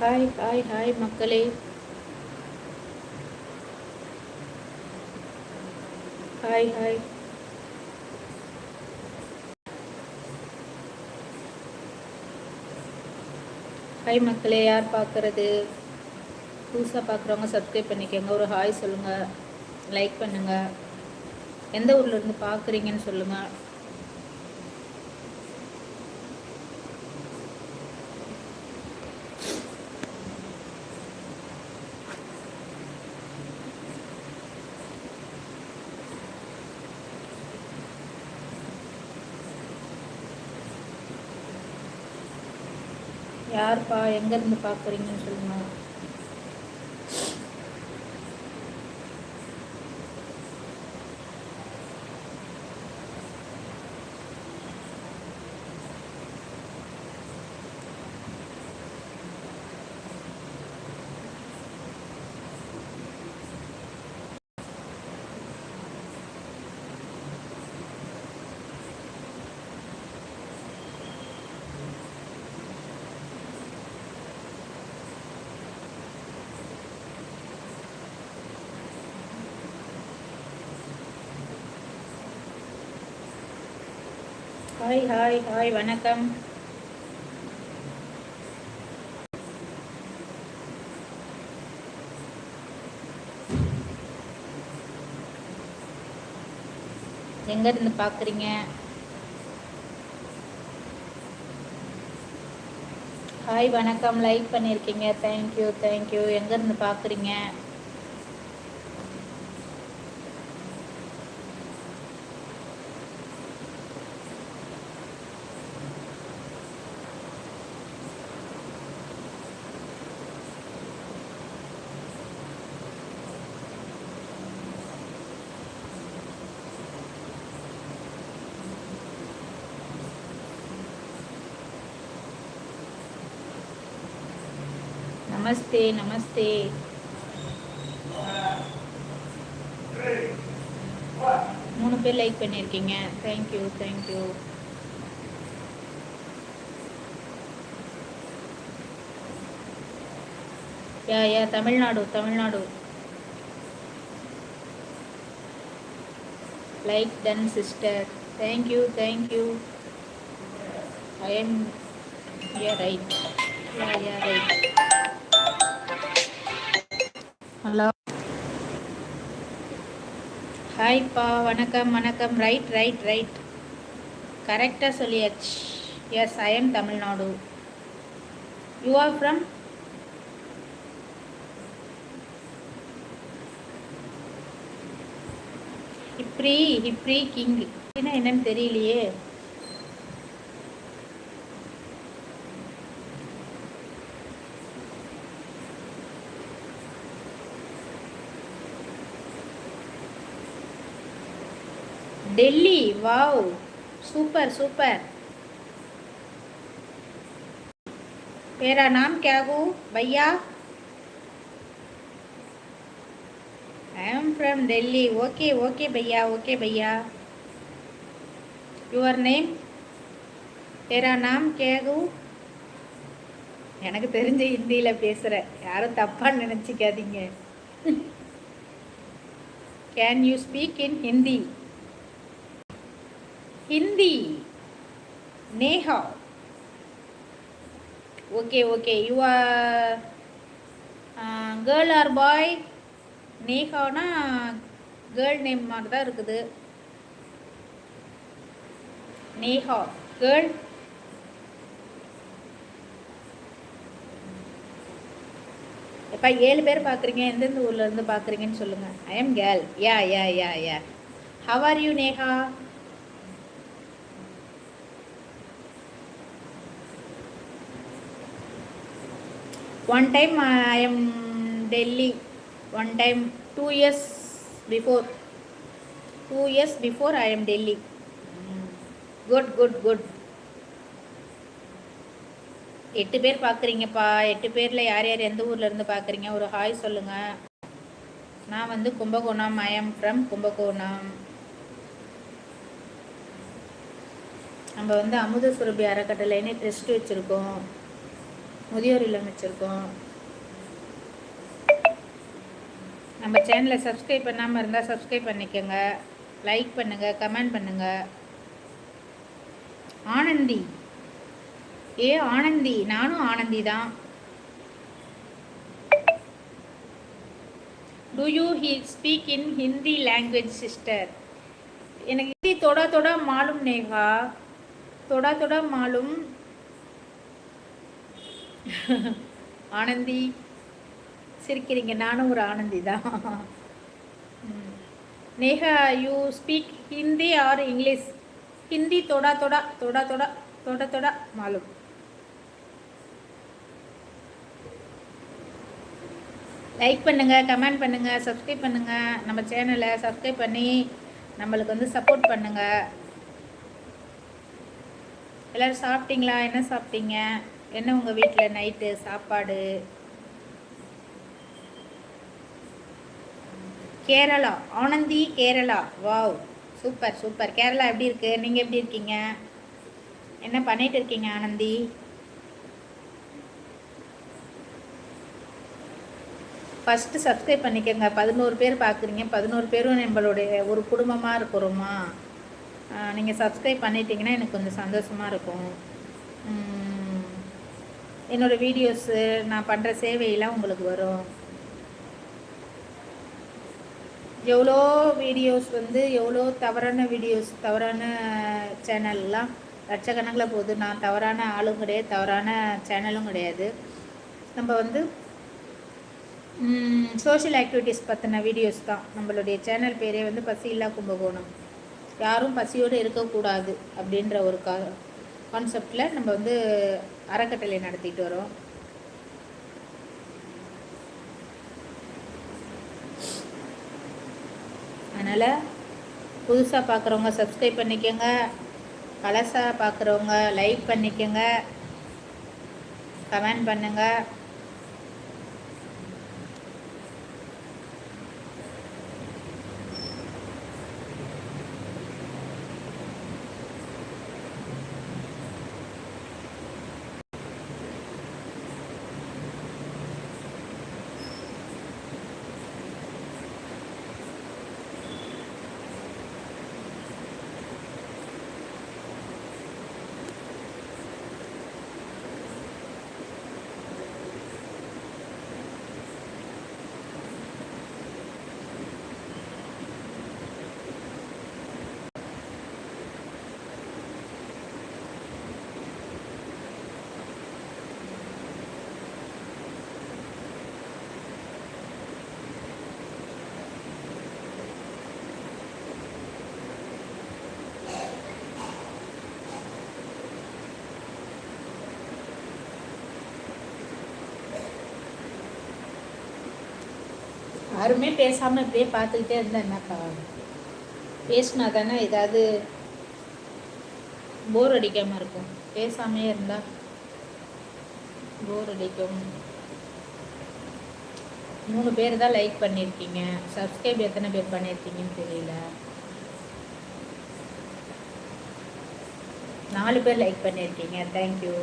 Hi hi hi மக்களே. Hi hi. Hi மக்களே யார் பார்க்குறது? புதுசாக பார்க்குறவங்க சப்ஸ்கிரைப் பண்ணிக்கோங்க. ஒரு ஹாய் சொல்லுங்கள் லைக் பண்ணுங்கள் எந்த ஊர்லேருந்து பார்க்குறீங்கன்னு சொல்லுங்கள் யார்ப்பா எங்கேருந்து பார்க்குறீங்கன்னு சொல்லுங்கள் ஹாய் ஹாய் ஹாய் வணக்கம். எங்க இருந்து பாக்குறீங்க ஹாய் வணக்கம். லைக் பண்ணியிருக்கீங்க. தேங்க்யூ தேங்க்யூ எங்க இருந்து நமஸ்தே நமஸ்தே மூணு பேர் லைக் பண்ணியிருக்கீங்க. Thank you thank you yeah yeah Tamil Nadu Tamil Nadu like done sister thank you thank you I am yeah right yeah yeah right hello. ஹாய்ப்பா வணக்கம் வணக்கம். ரைட் ரைட் ரைட் கரெக்டாக சொல்லியாச்சு. Yes I am Tamil Nadu you are from ஹிப்ரி ஹிப்ரி king என்னன்னு தெரியலையே. Delhi wow super super मेरा नाम क्या हो भैया I am from Delhi okay okay भैया ओके भैया யுவர் நேம் तेरा नाम क्या हो எனக்கு தெரிஞ்ச ஹிந்தியில் பேசுகிறேன் யாரும் தப்பாக நினச்சிக்காதீங்க can you speak in Hindi Hindi Neha. Okay okay you are girl or boy நேஹானா girl name மாதிரி தான் இருக்குது. நேஹா கேர்ள் எப்பா ஏழு பேர் பார்க்குறீங்க? எந்தெந்த ஊர்லேருந்து பார்க்குறீங்கன்னு சொல்லுங்கள் I am girl yeah yeah yeah yeah how are you Neha one time I am Delhi one time two years before two years before I am Delhi good good good எட்டு பேர் பார்க்குறீங்கப்பா. எட்டு பேரில் யார் யார் எந்த ஊர்லேருந்து பார்க்குறீங்க? ஒரு ஹாய் சொல்லுங்கள் நான் வந்து Kumbakonam. I am from Kumbakonam. நம்ம வந்து அமுத சுரபி அறக்கட்டளைன்னு ட்ரெஸ்ட் வச்சுருக்கோம். முதியோர் இல்லம் வச்சுருக்கோம். நம்ம சேனலை சப்ஸ்கிரைப் பண்ணாமல் இருந்தால் சப்ஸ்கிரைப் பண்ணிக்கோங்க. லைக் பண்ணுங்கள் கமெண்ட் பண்ணுங்கள் ஆனந்தி. ஏ ஆனந்தி. நானும் ஆனந்தி தான். Do you he speak in Hindi language sister எனக்கு ஹிந்தி தொட தொட மாலும் நேகா. தொட தொட மாலும் ஆனந்தி சிரிக்கிறீங்க. நானும் ஒரு ஆனந்தி தான். Neha you speak Hindi or English Hindi தொடா தொடா தொடா தொடா தொட தொட மாலும் லைக் பண்ணுங்கள் கமெண்ட் பண்ணுங்கள் சப்ஸ்கிரைப் பண்ணுங்கள் நம்ம சேனலை சப்ஸ்கிரைப் பண்ணி நம்மளுக்கு வந்து சப்போர்ட் பண்ணுங்கள் எல்லோரும் சாப்பிட்டீங்களா? என்ன சாப்பிட்டீங்க? என்ன உங்கள் வீட்டில் நைட்டு சாப்பாடு? Kerala Anandhi Kerala. Wow super super. Kerala எப்படி இருக்குது நீங்கள் எப்படி இருக்கீங்க? என்ன பண்ணிட்டு இருக்கீங்க ஆனந்தி? ஃபஸ்ட்டு சப்ஸ்கிரைப் பண்ணிக்கோங்க. பதினோரு பேர் பார்க்குறீங்க பதினோரு பேரும் நம்மளுடைய ஒரு குடும்பமாக இருக்கிறோமா? நீங்கள் சப்ஸ்கிரைப் பண்ணிட்டீங்கன்னா எனக்கு கொஞ்சம் சந்தோஷமாக இருக்கும். என்னோடய வீடியோஸு நான் பண்ணுற சேவையெல்லாம் உங்களுக்கு வரும். எவ்வளோ வீடியோஸ் வந்து எவ்வளோ தவறான வீடியோஸ் தவறான சேனல்லாம் லட்சக்கணக்கில் போகுது நான் தவறான ஆளும் கிடையாது தவறான சேனலும் கிடையாது. நம்ம வந்து சோஷியல் ஆக்டிவிட்டீஸ் பற்றின வீடியோஸ் தான். நம்மளுடைய சேனல் பேரே வந்து பசியில்லா கும்பகோணம். யாரும் பசியோடு இருக்கக்கூடாது அப்படின்ற ஒரு கா கான்செப்டில் நம்ம வந்து அறக்கட்டளை நடத்திட்டு வரோம். அதனால் புதுசாக பார்க்குறவங்க சப்ஸ்கிரைப் பண்ணிக்கோங்க. பழசாக பார்க்குறவங்க லைக் பண்ணிக்கோங்க. கமெண்ட் பண்ணுங்கள் யாருமே பேசாமல் இப்படியே பார்த்துக்கிட்டே இருந்தால் என்னக்கா பேசினா தானே ஏதாவது போர் அடிக்காமல் இருக்கும். பேசாமே இருந்தால் போர் அடிக்கும். மூணு பேர் தான் லைக் பண்ணியிருக்கீங்க சப்ஸ்கிரைப் எத்தனை பேர் பண்ணியிருக்கீங்கன்னு தெரியல. நாலு பேர் லைக் பண்ணியிருக்கீங்க தேங்க்யூ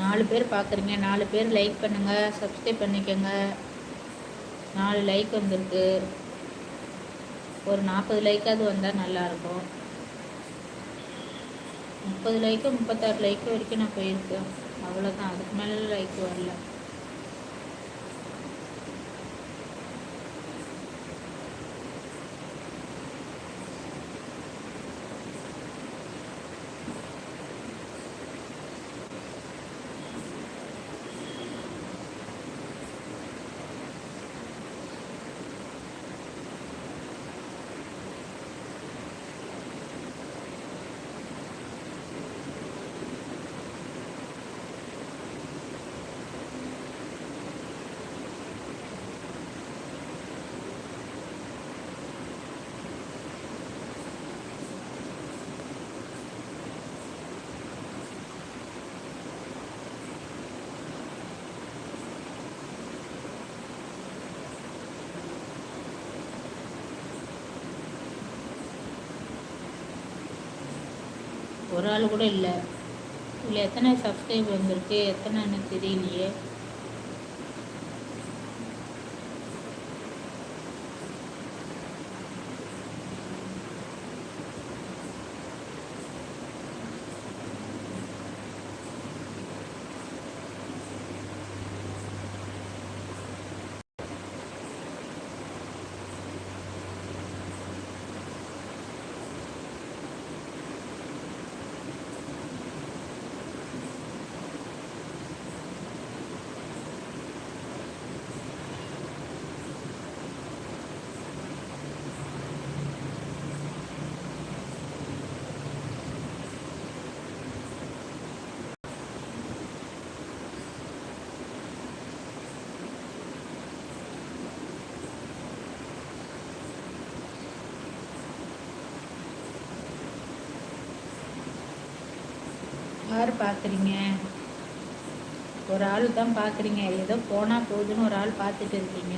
நாலு பேர் பார்க்குறீங்க நாலு பேர் லைக் பண்ணுங்கள் சப்ஸ்கிரைப் பண்ணிக்கோங்க. நாலு லைக் வந்திருக்கு. ஒரு நாற்பது லைக்காவது வந்தால் நல்லாயிருக்கும் முப்பது லைக்கு முப்பத்தாறு லைக்கு வரைக்கும் நான் போயிருக்கேன். அவ்வளோதான் அதுக்கு மேலே லைக் வரல. ஒரு ஆள் கூட இல்லை. இதில் எத்தனை சப்ஸ்கிரைப் வந்திருக்கு? எத்தனைன்னு தெரியலையே? யார் பார்க்குறீங்க? ஒரு ஆள் தான் பார்க்குறீங்க. ஏதோ போனால் போகுதுன்னு ஒரு ஆள் பார்த்துட்டு இருக்கீங்க.